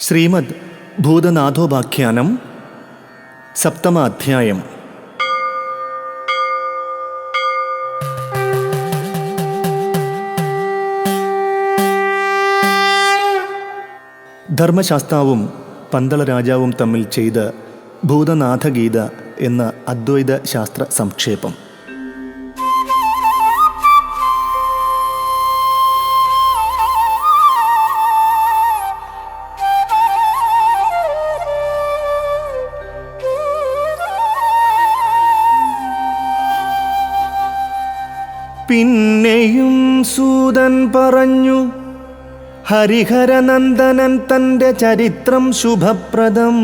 ശ്രീമദ് ഭൂതനാഥോപാഖ്യാനം സപ്തമ അധ്യായം ധർമ്മശാസ്താവും പന്തള രാജാവും തമ്മിൽ ചെയ്ത ഭൂതനാഥഗീത എന്ന അദ്വൈത ശാസ്ത്ര സംക്ഷേപം പറഞ്ഞു ഹരിഹരനന്ദനൻ തന്റെ ചരിത്രം ശുഭപ്രദം.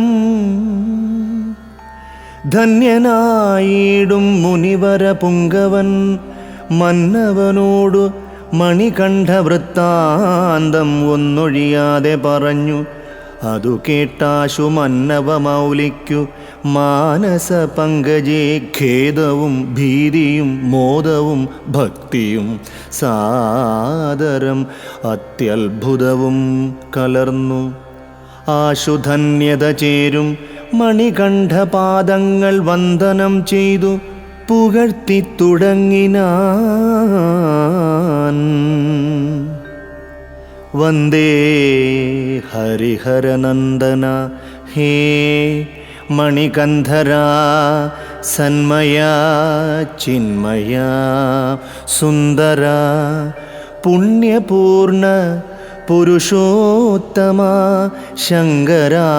ധന്യനായിടും മുനിവര പുങ്കവൻ മന്നവനോടു മണികണ്ഠ വൃത്താന്തം ഒന്നൊഴിയാതെ പറഞ്ഞു അതു കേട്ടാശു മന്നവ മൗലിക്കു മാനസ പങ്കജേ ഖേദവും ഭീതിയും മോദവും ഭക്തിയും സാദരം അത്യത്ഭുതവും കലർന്നു. ആശുധന്യത ചേരും മണികണ്ഠപാദങ്ങൾ വന്ദനം ചെയ്തു പുകഴ്ത്തി തുടങ്ങിനാൻ. വന്ദേ ഹരിഹരനന്ദന ഹേ മണികന്ധര സന്മയാ ചിന്മയാ സുന്ദര പുണ്യപൂർണ പുരുഷോത്തമ ശങ്കരാ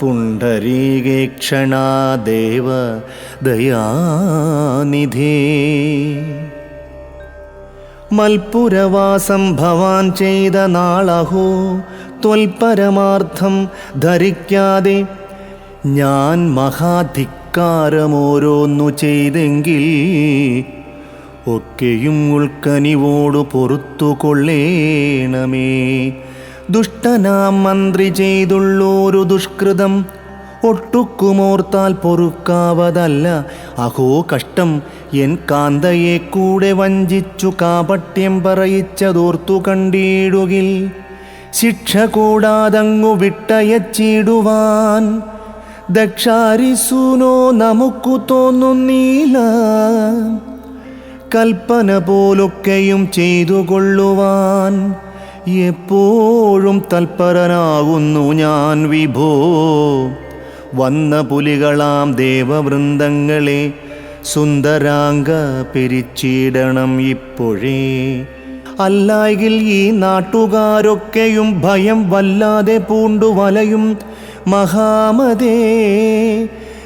പുണ്ടരീകേക്ഷണാ ദേവ ദയാനിധേ. മൽപുരവാസം ഭവാൻ ചെയ്ത നാളഹോ ത്വൽപരമാർത്ഥം ധരിക്കാതെ ഞാൻ മഹാധിക്കാരമോരോന്നു ചെയ്തെങ്കിൽ ഒക്കെയും ഉൾക്കനിവോടു പൊറത്തു കൊള്ളേണമേ. ദുഷ്ടനാം മന്ത്രി ചെയ്തുള്ളോരു ദുഷ്കൃതം ഒട്ടുക്കുമോർത്താൽ പൊറുക്കാവതല്ല. അഹോ കഷ്ടം എൻ കാന്തയെ കൂടെ വഞ്ചിച്ചു കാപട്യം പറയിച്ചതോർത്തു കണ്ടിടുകിൽ. ശിക്ഷ കൂടാതങ്ങു വിട്ടയച്ചിടുവാൻ ദക്ഷാരിസൂനോ നമുക്കു തോന്നുന്നില്ല. കൽപ്പന പോലൊക്കെയും ചെയ്തു കൊള്ളുവാൻ എപ്പോഴും തൽപരനാകുന്നു ഞാൻ വിഭോ. വന്ന പുലികളാം ദേവവൃന്ദങ്ങളെ സുന്ദരാംഗ പിരിച്ചിടണം ഇപ്പോഴേ. അല്ലായെങ്കിൽ ഈ നാട്ടുകാരൊക്കെയും ഭയം വല്ലാതെ പൂണ്ടു വലയും മഹാമതേ.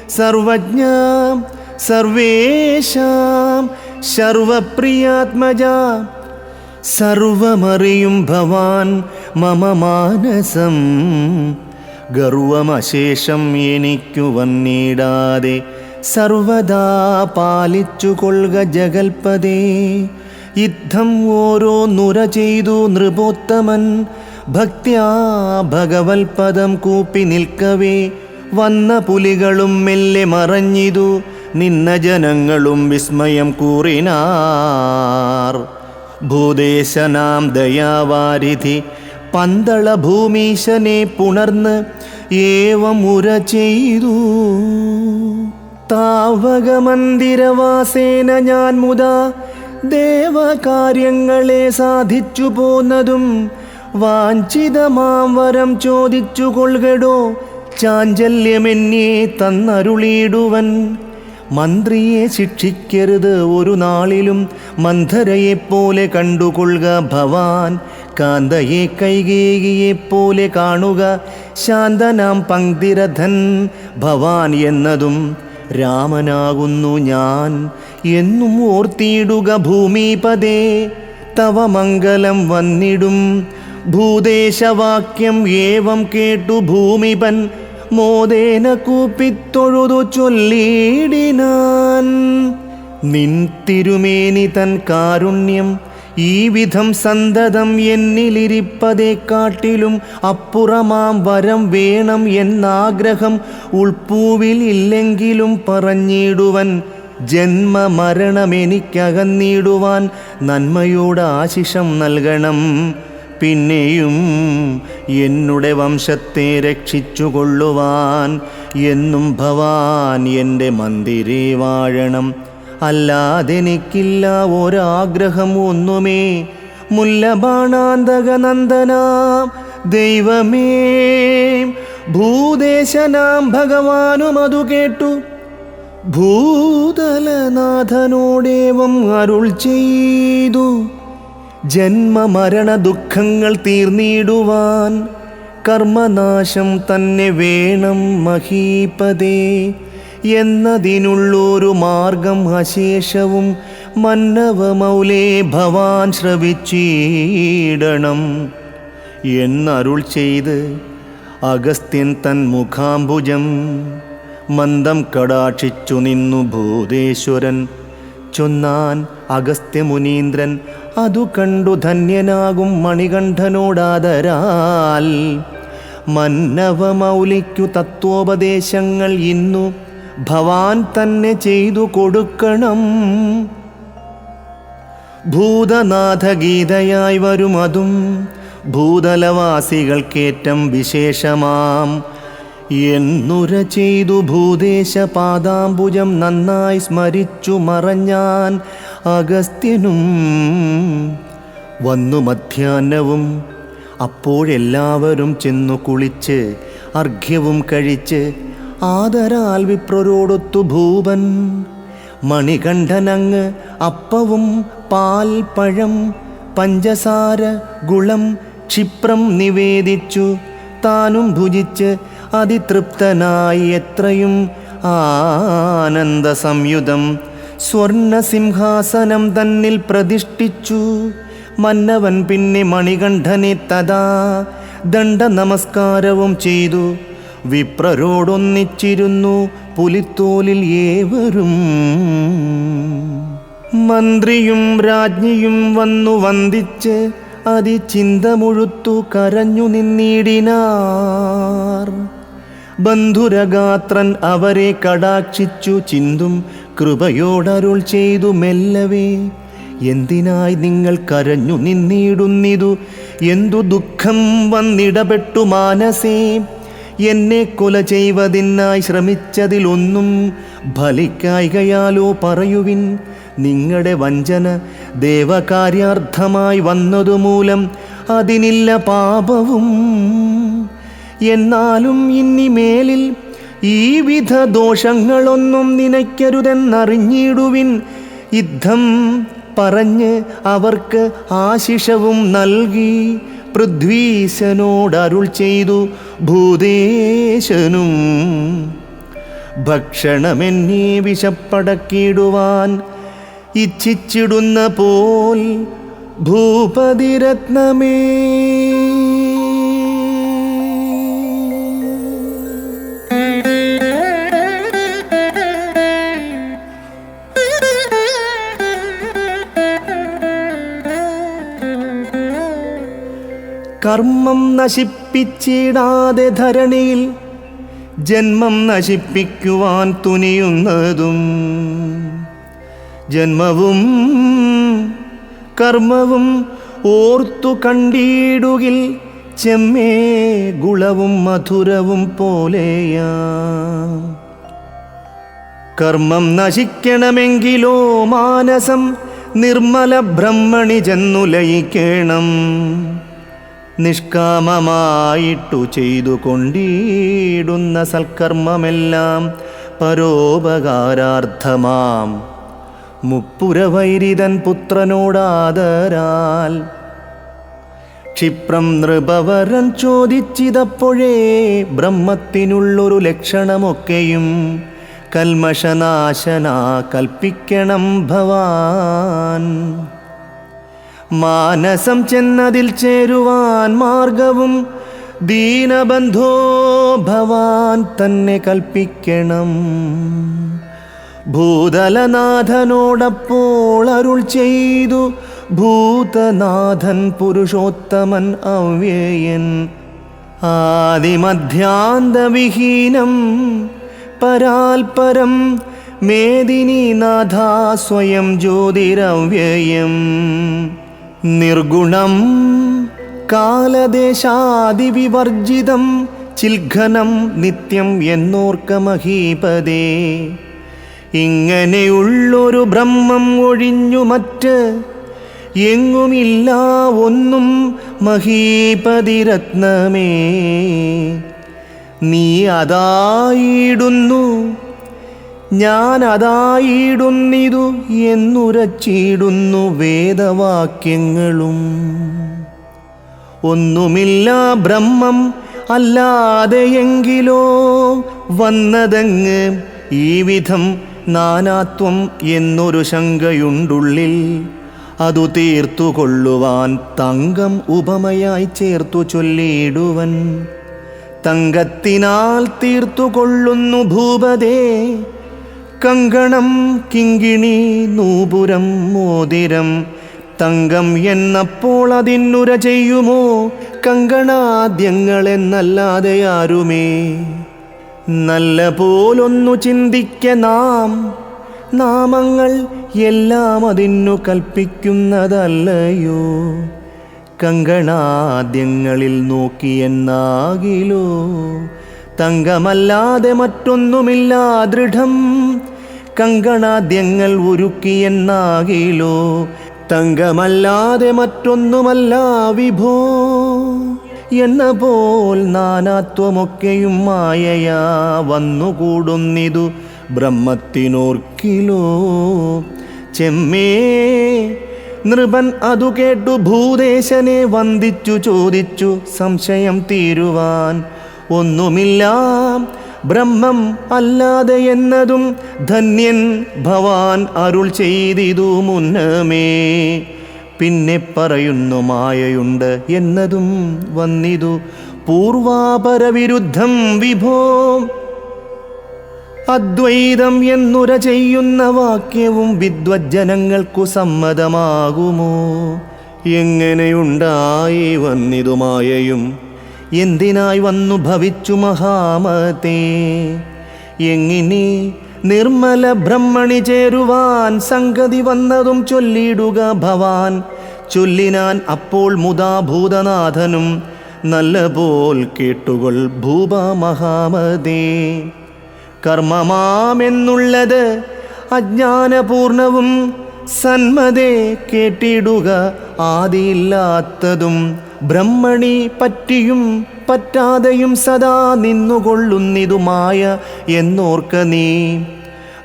സർവജ്ഞ സർവേഷാം സർവപ്രിയാത്മജ. സർവമറിയും ഭവാൻ മമ മാനസം. ഗർവമശേഷം എനിക്കു വന്നിടാതെ സർവദാ പാലിച്ചു കൊള്ളുക ജഗൽപദേ യുദ്ധം ഓരോ നുര ചെയ്തു നൃപോത്തമൻ ഭക്ത്യാ ഭഗവത്പദം കൂപ്പി നിൽക്കവേ. വന്ന പുലികളും മെല്ലെ മറഞ്ഞിതു. നിന്ന ജനങ്ങളും വിസ്മയം കൂറിനാർ. ഭൂദേശനാം ദയാവാരിധി പന്തള ഭൂമീശനെ പുണർന്ന് ഏവം ഉര ചെയ്തു. താവകമന്ദിരവാസേന ഞാൻ മുതാ. ദേവകാര്യങ്ങളെ സാധിച്ചു പോന്നതും വാഞ്ചിതമാം വരം ചോദിച്ചു കൊള്ളുകടോ ചാഞ്ചല്യമെന്നെ തന്നരുളിയിടുവൻ. മന്ത്രിയെ ശിക്ഷിക്കരുത് ഒരു നാളിലും മന്ധരയെപ്പോലെ കണ്ടുകൊള്ളുക ഭവാൻ. കാന്തയെ കൈകേകിയെപ്പോലെ കാണുക ശാന്തനാം പങ്ക്തിരഥൻ ഭവാൻ എന്നതും രാമനാകുന്നു ഞാൻ എന്നും ഓർത്തിയിടുക ഭൂമിപദേ തവമംഗലം വന്നിടും. ഭൂദേശവാക്യം ഏവം കേട്ടു ഭൂമിപൻ. മോദേന കൂപ്പിത്തൊഴുതു ചൊല്ലിയിടിനാൻ നിൻ തിരുമേനി തൻ കാരുണ്യം ഈ വിധം സന്തതം എന്നിലിരിപ്പതേക്കാട്ടിലും അപ്പുറമാം വരം വേണം എന്നാഗ്രഹം ഉൾപ്പൂവിൽ ഇല്ലെങ്കിലും പറഞ്ഞിടുവൻ. ജന്മമരണമെനിക്കകന്നിടുവാൻ നന്മയോട് ആശിഷം നൽകണം. പിന്നെയും എന്നുടെ വംശത്തെ രക്ഷിച്ചുകൊള്ളുവാൻ എന്നും ഭവാൻ എന്റെ മന്ദിരേ വാഴണം. അല്ലാതെനിക്കില്ല ഒരാഗ്രഹം ഒന്നുമേ. മുല്ലബാണാന്തകനന്ദന ദൈവമേ. ഭൂദേശനാം ഭഗവാനും അതു കേട്ടു. ഭൂതലനാഥനോടേവം അരുൾ ചെയ്തു. ജന്മമരണ ദുഃഖങ്ങൾ തീർന്നിടുവാൻ കർമ്മനാശം തന്നെ വേണം മഹീപതേ. എന്നതിനുള്ളൊരു മാർഗം അശേഷവും മന്നവ മൗലേ ഭവാൻ ശ്രവിച്ചീടണം. എന്നരുൾ ചെയ്ത് അഗസ്ത്യൻ തൻ മുഖാംബുജം മന്ദം കടാക്ഷിച്ചു നിന്നു ഭൂതേശ്വരൻ ചൊന്നാൻ അഗസ്ത്യമുനീന്ദ്രൻ അതു കണ്ടു ധന്യനാകും മണികണ്ഠനോടാദരാൽ. മന്നവ മൗലിക്കു തത്വോപദേശങ്ങൾ ഇന്നു ഭവാൻ തന്നെ ചെയ്തു കൊടുക്കണം. ഭൂതനാഥഗീതയായി അതും ഭൂതലവാസികൾക്കേറ്റം വിശേഷമാം. എന്നുര ചെയ്തു ഭൂദേശ പാദാംബുജം നന്നായി സ്മരിച്ചു മറഞ്ഞാൻ അഗസ്ത്യനും വന്നു മധ്യാഹ്നവും. അപ്പോഴെല്ലാവരും ചെന്നു കുളിച്ച് അർഘ്യവും കഴിച്ച് ആദരാൽ വിപ്രരോടൊത്തു ഭൂപൻ മണികണ്ഠനങ്ങ് അപ്പവും പാൽ പഴം പഞ്ചസാര ഗുളം ക്ഷിപ്രം നിവേദിച്ചു. താനും ഭുജിച്ച് അതിതൃപ്തനായി എത്രയും ആനന്ദ സംയുതം സ്വർണസിംഹാസനം തന്നിൽ പ്രതിഷ്ഠിച്ചു. മന്നവൻ പിന്നെ മണികണ്ഠനെ തഥാ ദണ്ഡ നമസ്കാരവും ചെയ്തു. വിപ്രരോടൊന്നിച്ചിരുന്നു പുലിത്തോലിൽ ഏവരും. മന്ത്രിയും രാജ്ഞിയും വന്നു വന്ദിച്ച് അതിചിന്ത മുഴുത്തു കരഞ്ഞു നിന്നിടിനാർ. ബന്ധുരഗാത്രൻ അവരെ കടാക്ഷിച്ചു ചിന്തും കൃപയോടരുൾ ചെയ്തു മെല്ലവേ. എന്തിനായി നിങ്ങൾ കരഞ്ഞു നിന്നിടുന്നിതു? എന്തു ദുഃഖം വന്നിടപെട്ടു മാനസേ? എന്നെ കൊല ചെയ്വതിനായി ശ്രമിച്ചതിലൊന്നും ഫലിക്കായികയാലോ പറയുവിൻ. നിങ്ങളുടെ വഞ്ചന ദേവകാര്യാർത്ഥമായി വന്നതുമൂലം അതിനില്ല പാപവും. എന്നാലും ഇനി മേലിൽ ഈ വിധ ദോഷങ്ങളൊന്നും നിനയ്ക്കരുതെന്നറിഞ്ഞിടുവിൻ. യുദ്ധം പറഞ്ഞ് അവർക്ക് ആശിഷവും നൽകി പൃഥ്വീശനോടരുൾ ചെയ്തു ഭൂതേശനും. ഭക്ഷണമെന്നീ വിശപ്പടക്കിടുവാൻ ഇച്ഛിച്ചിടുന്ന പോൽ ഭൂപതിരത്നമേ. കർമ്മം നശിപ്പിച്ചിടാതെ ധരണിയിൽ ജന്മം നശിപ്പിക്കുവാൻ തുനിയുന്നതും ജന്മവും കർമ്മവും ഓർത്തു കണ്ടിടുകിൽ ചെമ്മേ ഗുളവും മധുരവും പോലെയാ. കർമ്മം നശിക്കണമെങ്കിലോ മാനസം നിർമ്മല ബ്രഹ്മണി ചെന്നു ലയിക്കണം നിഷ്കാമമായിട്ടു ചെയ്തു കൊണ്ടിടുന്ന സൽക്കർമ്മമെല്ലാം പരോപകാരാർത്ഥമാം. മുപ്പുരവൈരിതൻ പുത്രനോടാദരാൽ ക്ഷിപ്രം നൃപവരൻ ചോദിച്ചിതപ്പോഴേ ബ്രഹ്മത്തിനുള്ളൊരു ലക്ഷണമൊക്കെയും കൽമശനാശന കൽപ്പിക്കണം ഭവാൻ. മാനസം ചെന്നതിൽ ചേരുവാൻ മാർഗവും ദീനബന്ധോ ഭവാൻ തന്നെ കൽപ്പിക്കണം. ഭൂതലനാഥനോടപ്പോൾ അരുൾ ചെയ്തു ഭൂതനാഥൻ പുരുഷോത്തമൻ അവ്യയൻ. ആദിമധ്യാന്തവിഹീനം പരാൽപരം മേദിനീനാഥ സ്വയം ജ്യോതിരവ്യയം. നിർഗുണം കാലദേശാദിവിവർജിതം ചിൽഘനം നിത്യം എന്നോർക്ക മഹീപതേ ഇങ്ങനെയുള്ളൊരു ബ്രഹ്മം ഒഴിഞ്ഞു മറ്റ് എങ്ങുമില്ല ഒന്നും മഹീപതിരത്നമേ. നീ അതായിടുന്നു ഞാൻ അതായിടുന്നിതു എന്നുരച്ചിടുന്നു വേദവാക്യങ്ങളും. ഒന്നുമില്ല ബ്രഹ്മം അല്ലാതെയെങ്കിലോ വന്നതങ്ങ് ഈ വിധം നാനാത്വം എന്നൊരു ശങ്കയുണ്ടുള്ളിൽ അതു തീർത്തുകൊള്ളുവാൻ തങ്കം ഉപമയായി ചേർത്തു ചൊല്ലിയിടുവൻ. തങ്കത്തിനാൽ തീർത്തുകൊള്ളുന്നു ഭൂപതേ കങ്കണം കിങ്കിണി നൂപുരം മോതിരം. തങ്കം എന്നപ്പോൾ അതിന്നുര ചെയ്യുമോ? കങ്കണാദ്യങ്ങളെന്നല്ലാതെ ആരുമേ? നല്ല പോലൊന്നു ചിന്തിക്ക നാം. നാമങ്ങൾ എല്ലാം അതിന്നു കൽപ്പിക്കുന്നതല്ലയോ? കങ്കണാദ്യങ്ങളിൽ നോക്കിയെന്നാകിലോ തങ്കമല്ലാതെ മറ്റൊന്നുമില്ല ദൃഢം. കങ്കണാദ്യങ്ങൾ ഉരുക്കിയെന്നാകിലോ തങ്കമല്ലാതെ മറ്റൊന്നുമല്ല വിഭോ. എന്ന പോൽ നാനാത്വമൊക്കെയും മായയാ വന്നുകൂടുന്നിതു ബ്രഹ്മത്തിനോർക്കിലോ. ചെമ്മേ നൃപൻ അതു കേട്ടു ഭൂദേശനെ വന്ദിച്ചു ചോദിച്ചു സംശയം തീരുവാൻ. ഒന്നുമില്ല ബ്രഹ്മം അല്ലാതെ എന്നതും ധന്യൻ ഭവാൻ അരുൾ ചെയ്തിതു മുന്നമേ. പിന്നെ പറയുന്നു മായയുണ്ട് എന്നതും വന്നിതു പൂർവാപരവിരുദ്ധം വിഭോ. അദ്വൈതം എന്നുര ചെയ്യുന്ന വാക്യവും വിദ്വജ്ജനങ്ങൾക്കു സമ്മതമാകുമോ? എങ്ങനെയുണ്ടായി വന്നിതു മായയും എന്തിനായി വന്നു ഭവിച്ചു മഹാമതേ എങ്ങിനെ നിർമ്മല ബ്രഹ്മണി ചേരുവാൻ സംഗതി വന്നതും ചൊല്ലിയിടുക ഭവാൻ. ചൊല്ലിനാൻ അപ്പോൾ മുതാ ഭൂതനാഥനും നല്ല പോൽ കേട്ടുകൊൾ ഭൂപ മഹാമതേ കർമ്മമാമെന്നുള്ളത് അജ്ഞാനപൂർണവും സന്മതേ കേട്ടിടുക ആദിയില്ലാത്തതും ബ്രഹ്മണി പറ്റിയും പറ്റാതെയും സദാ നിന്നുകൊള്ളുന്നിതുമായ എന്നോർക്ക നീ.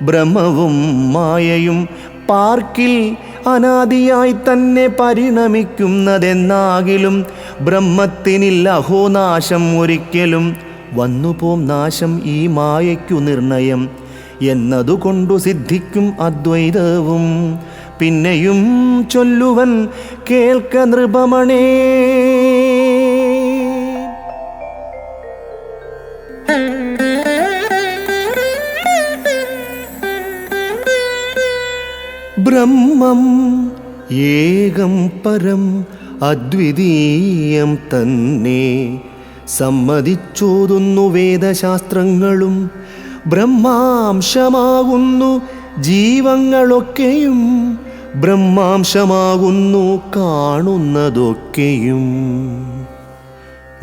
ബ്രഹ്മവും മായയും പാർക്കിൽ അനാദിയായി തന്നെ പരിണമിക്കുന്നതെന്നാകിലും ബ്രഹ്മത്തിനില്ല അഹോനാശം ഒരിക്കലും വന്നുപോം നാശം ഈ മായയ്ക്കു നിർണയം. എന്നതുകൊണ്ടു സിദ്ധിക്കും അദ്വൈതവും. പിന്നെയും ചൊല്ലുവൻ കേൾക്ക നൃപമണേ. ബ്രഹ്മം ഏകം പരം അദ്വിതീയം തന്നെ. സമ്മതിച്ചോതുന്നു വേദശാസ്ത്രങ്ങളും ബ്രഹ്മാംശമാകുന്നു ജീവങ്ങളൊക്കെയും ബ്രഹ്മാംശമാകുന്നു കാണുന്നതൊക്കെയും.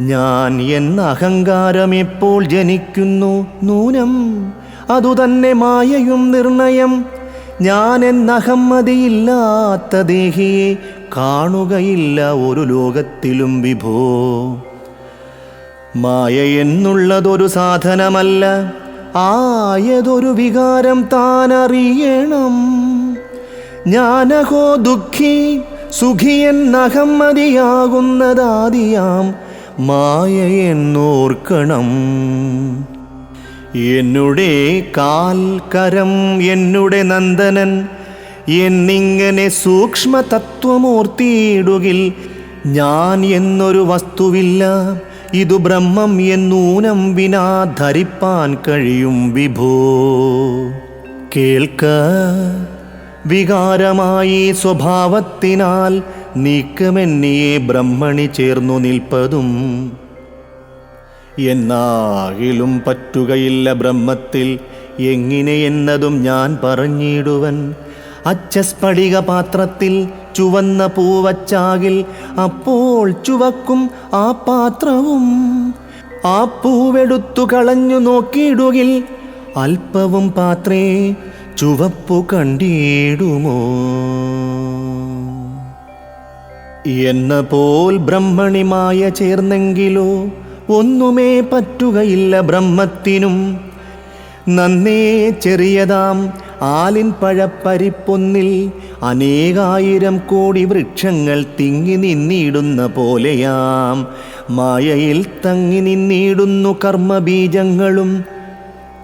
ഞാൻ എന്ന അഹങ്കാരം എപ്പോൾ ജനിക്കുന്നു? നൂനം. അതുതന്നെ മായയും നിർണയം. ഞാൻ എന്ന അഹമ്മതിയില്ലാത്ത ദേഹിയെ കാണുകയില്ല ഒരു ലോകത്തിലും വിഭോ. മായ എന്നുള്ളതൊരു സാധനമല്ല. ആയതൊരു വികാരം താൻ അറിയണം ഞാനഹോ ദുഃഖി സുഖിയെന്നഹമ്മതിയാകുന്നതാദിയാം മായ എന്നോർക്കണം. എന്നുടെ കാൽ കരം എന്നുടെ നന്ദനൻ എന്നിങ്ങനെ സൂക്ഷ്മ തത്വമൂർത്തിയിടുകിൽ ഞാൻ എന്നൊരു വസ്തുവില്ല. ഇതു ബ്രഹ്മം എന്നൂനം വിനാ ധരിപ്പാൻ കഴിയും വിഭോ. കേൾക്ക. വികാരമായി സ്വഭാവത്തിനാൽ നീക്കമെന്നിയെ ബ്രഹ്മണി ചേർന്നു നിൽപ്പതും. എന്നാകിലും പറ്റുകയില്ല ബ്രഹ്മത്തിൽ എങ്ങനെ എന്നതും ഞാൻ പറഞ്ഞിടുവൻ. അച്ചസ്ഫടിക പാത്രത്തിൽ ചുവന്ന പൂവച്ചാകിൽ അപ്പോൾ ചുവക്കും ആ പാത്രവും. ആ പൂവെടുത്തു കളഞ്ഞു നോക്കിയിടുകിൽ അല്പവും പാത്രേ ചുവപ്പു കണ്ടിടുമോ? എന്ന പോൽ ബ്രഹ്മണിമായ ചേർന്നെങ്കിലോ ഒന്നുമേ പറ്റുകയില്ല ബ്രഹ്മത്തിനും. നന്നേ ചെറിയതാം ആലിൻ പഴപ്പരിപ്പൊന്നിൽ അനേകായിരം കോടി വൃക്ഷങ്ങൾ തിങ്ങി നിന്നിടുന്ന പോലെയാം. മായയിൽ തങ്ങി നിന്നിടുന്നു കർമ്മബീജങ്ങളും.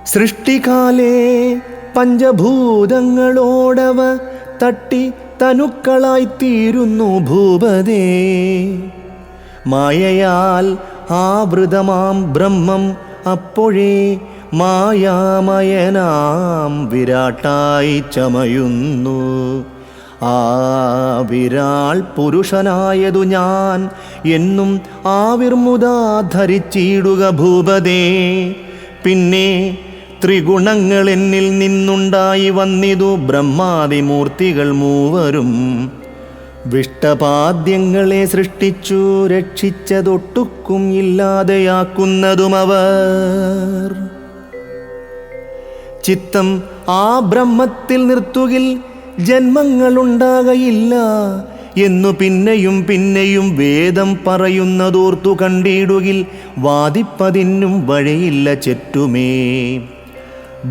സൃഷ്ടികാലേ പഞ്ചഭൂതങ്ങളോടവ തട്ടി തനുക്കളായി തീരുന്നു ഭൂപതേ. മായയാൽ ആവൃതമാം ബ്രഹ്മം അപ്പോഴേ മായാമയനാം വിരാട്ടായി ചമയുന്നു. ആ വിരാൾ പുരുഷനായതു ഞാൻ എന്നും ആവിർമുദാ ധരിച്ചിടുക ഭൂപതേ. പിന്നെ ത്രിഗുണങ്ങൾ എന്നിൽ നിന്നുണ്ടായി വന്നിതു ബ്രഹ്മാതിമൂർത്തികൾ മൂവരും. വിഷ്ടപാദ്യങ്ങളെ സൃഷ്ടിച്ചു രക്ഷിച്ചതൊട്ടുക്കും ഇല്ലാതെയാക്കുന്നതും അവർ ചിത്തം ആ ബ്രഹ്മത്തിൽ നിർത്തുകിൽ ജന്മങ്ങളുണ്ടാകയില്ല എന്നു പിന്നെയും പിന്നെയും വേദം പറയുന്നതോർത്തു കണ്ടിടുകിൽ വാദിപ്പതിനും വഴിയില്ല ചെറ്റുമേ.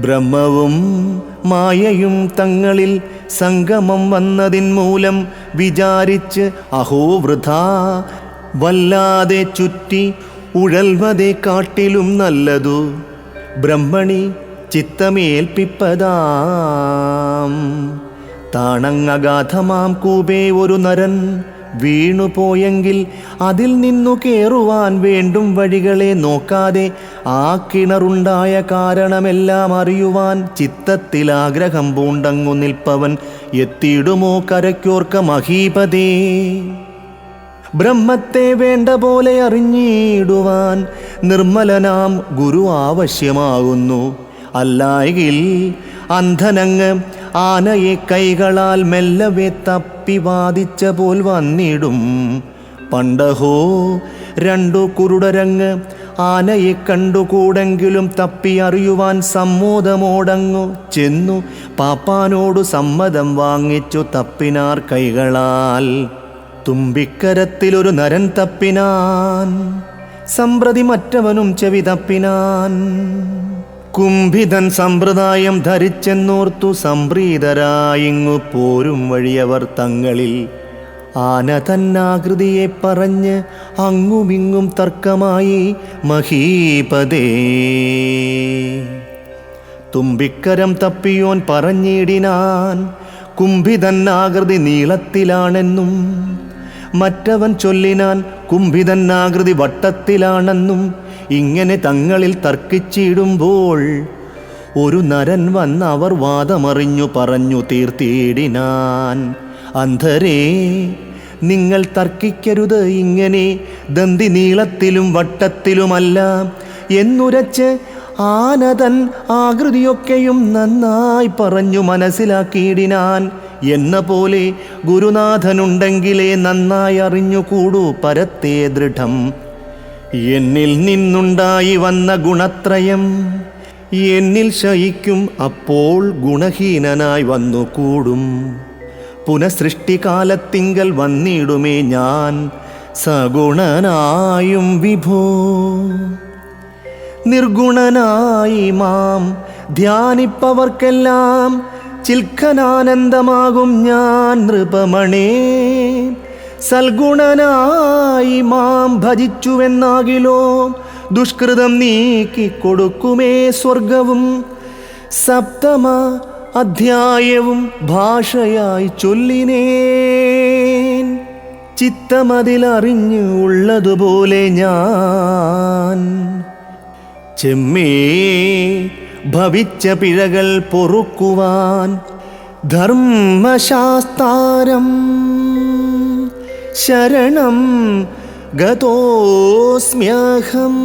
ബ്രഹ്മവും മായയും തങ്ങളിൽ സംഗമം വന്നതിൻ മൂലം വിചാരിച്ച് അഹോ വൃഥാ. വല്ലാതെ ചുറ്റി ഉഴൽവതെ കാട്ടിലും നല്ലതു. ബ്രഹ്മണി ചിത്തമേൽപ്പിപ്പതാം. താണങ്ങഗാധമാം കൂപേ ഒരു നരൻ വീണുപോയെങ്കിൽ അതിൽ നിന്നു കേറുവാൻ വേണ്ടും വഴികളെ നോക്കാതെ ആ കിണറുണ്ടായ കാരണമെല്ലാം അറിയുവാൻ ചിത്തത്തിൽ ആഗ്രഹം പൂണ്ടങ്ങു നിൽപ്പവൻ എത്തിയിടുമോ കരയ്ക്കോർക്ക മഹീപതേ. ബ്രഹ്മത്തെ വേണ്ട പോലെ അറിഞ്ഞിടുവാൻ നിർമ്മലനാം ഗുരു ആവശ്യമാകുന്നു. അല്ലായെങ്കിൽ അന്ധനങ്ങ് ആനയെ കൈകളാൽ മെല്ലവെ തപ്പി വാദിച്ച പോൽ വന്നിടും. പണ്ടഹോ രണ്ടു കുരുടരങ്ങ് ആനയെ കണ്ടുകൂടെങ്കിലും തപ്പി അറിയുവാൻ സമ്മോദമോടങ്ങു ചെന്നു പാപ്പാനോടു സമ്മതം വാങ്ങിച്ചു തപ്പിനാർ കൈകളാൽ. തുമ്പിക്കരത്തിലൊരു നരൻ തപ്പിനാൻ സമ്പ്രതി മറ്റവനും ചെവി തപ്പിനാൻ. കുംഭിതൻ സമ്പ്രദായം ധരിച്ചെന്നോർത്തു സംപ്രീതരായിങ്ങു പോരും വഴിയവർ തങ്ങളിൽ. ആന തന്നാകൃതിയെ പറഞ്ഞ് അങ്ങുമിങ്ങും തർക്കമായി മഹീപതേ. തുമ്പിക്കരം തപ്പിയോൻ പറഞ്ഞിടിനാൻ കുംഭിതൻ ആകൃതി നീളത്തിലാണെന്നും മറ്റവൻ ചൊല്ലിനാൻ കുംഭിതൻ ആകൃതി വട്ടത്തിലാണെന്നും ഇങ്ങനെ തങ്ങളിൽ തർക്കിച്ചിടുമ്പോൾ ഒരു നരൻ വന്ന് അവർ വാദമറിഞ്ഞു പറഞ്ഞു തീർത്തിയിടിനാൻ അന്ധരേ നിങ്ങൾ തർക്കിക്കരുത്. ഇങ്ങനെ ദന്തി നീളത്തിലും വട്ടത്തിലുമല്ല. എന്നുരച്ച് ആനതൻ ആകൃതിയൊക്കെയും നന്നായി പറഞ്ഞു മനസ്സിലാക്കിയിടിനാൻ. എന്ന പോലെ ഗുരുനാഥനുണ്ടെങ്കിലേ നന്നായി അറിഞ്ഞുകൂടൂ. പരത്തെ ദൃഢം. എന്നിൽ നിന്നുണ്ടായി വന്ന ഗുണത്രയം. എന്നിൽ ശയിക്കും അപ്പോൾ ഗുണഹീനനായി വന്നു കൂടും. പുനഃസൃഷ്ടികാലത്തിങ്കൽ വന്നിടുമേ ഞാൻ സഗുണനായും വിഭോ. നിർഗുണനായി മാം ധ്യാനിപ്പവർക്കെല്ലാം ചിൽഖനാനന്ദമാകും ഞാൻ നൃപമണേ. സൽഗുണനായി മാം ഭജിച്ചുവെന്നാകിലോ? ദുഷ്കൃതം നീക്കി കൊടുക്കുമേ സ്വർഗവും. സപ്തമ അധ്യായവും ഭാഷയായി ചൊല്ലിനേൻ. ചിത്തമതിലറിഞ്ഞു ഉള്ളതുപോലെ ഞാൻ. ചെമ്മേ ഭവിച്ച പിഴകൾ പൊറുക്കുവാൻ ധർമ്മശാസ്താരം शरणं गतोऽस्म्यहम्।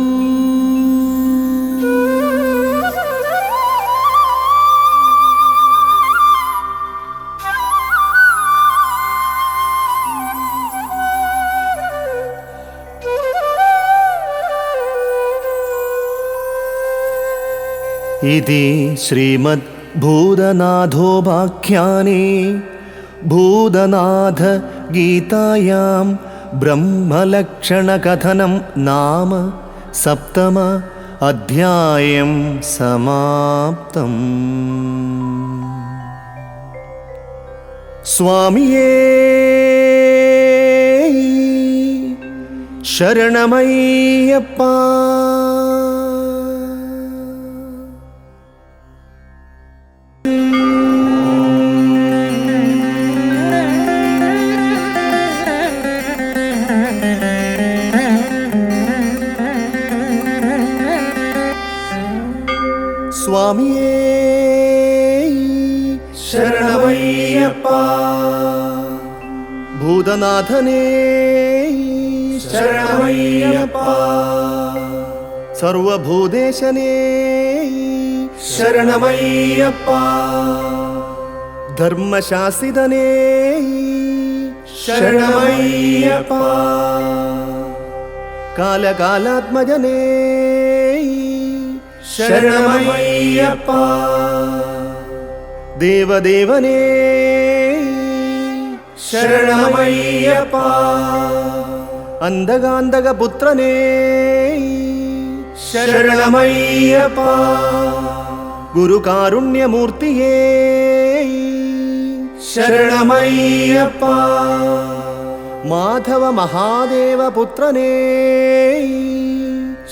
इति श्रीमद्भूतनाथोपाख्याने भूतनाथ गीतायां ब्रह्मलक्षणकथनं नाम सप्तम अध्यायं समाप्तम्। स्वामिये शरणमय्यप्पा। സ്വാമിയേ ശരണമയ്യപ്പ ഭൂതനാഥനേ ശരണമയ്യപ്പ സർവഭൂതേശനേ ശരണമയ്യപ്പ ധർമ്മശാസിതനേ ശരണമയ്യപ്പ കാലകാലാത്മജനേ ശരണമയ്യപ്പ. ദേവദേവനേ ശരണമയ്യപ്പ. അന്തകാന്തകപുത്രനേ ശരണമയ്യപ്പ. ഗുരുകാരുണ്യമൂർത്തിയേ ശരണമയ്യപ്പ. മാധവ മഹാദേവ പുത്രനേ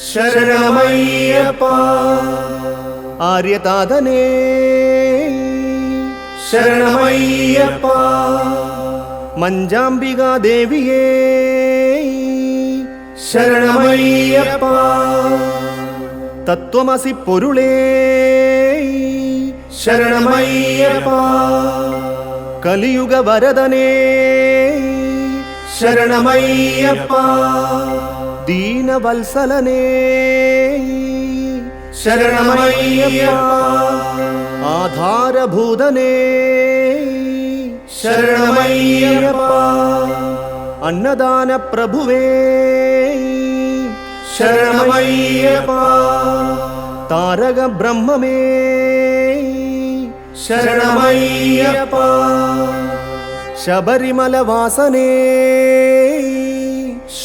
ശരണമയ്യപ്പ. ആര്യതാതനേ. ശരണമയ്യപ്പ. മഞ്ചാംബികാ ദേവിയേ ശരണമയ്യപ്പ. തത്വമസി പൊരുളേ. ശരണമയ്യപ്പ. കലിയുഗ വരദനേ. ശരണമയ്യപ്പ. ദീനവത്സലനേ. ശരണമയ്യപ്പ. ആധാരഭൂതനേ. ശരണമയ്യപ്പ. അന്നദാന പ്രഭുവേ ശരണമയ്യപ്പ. താരക ബ്രഹ്മമേ ശരണമയ്യപ്പ. ശബരിമല വാസനേ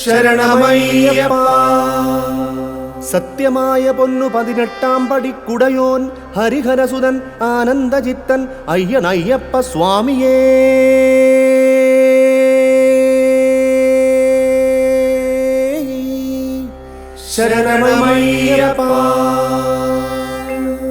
ശരണമയ്യപ്പ. സത്യമായ പൊന്നു പതിനെട്ടാം പടിക്കുടയോൻ ഹരിഹരസുതൻ ആനന്ദചിത്തൻ അയ്യനയ്യപ്പ സ്വാമിയേ. ശരണമയ്യപ്പ.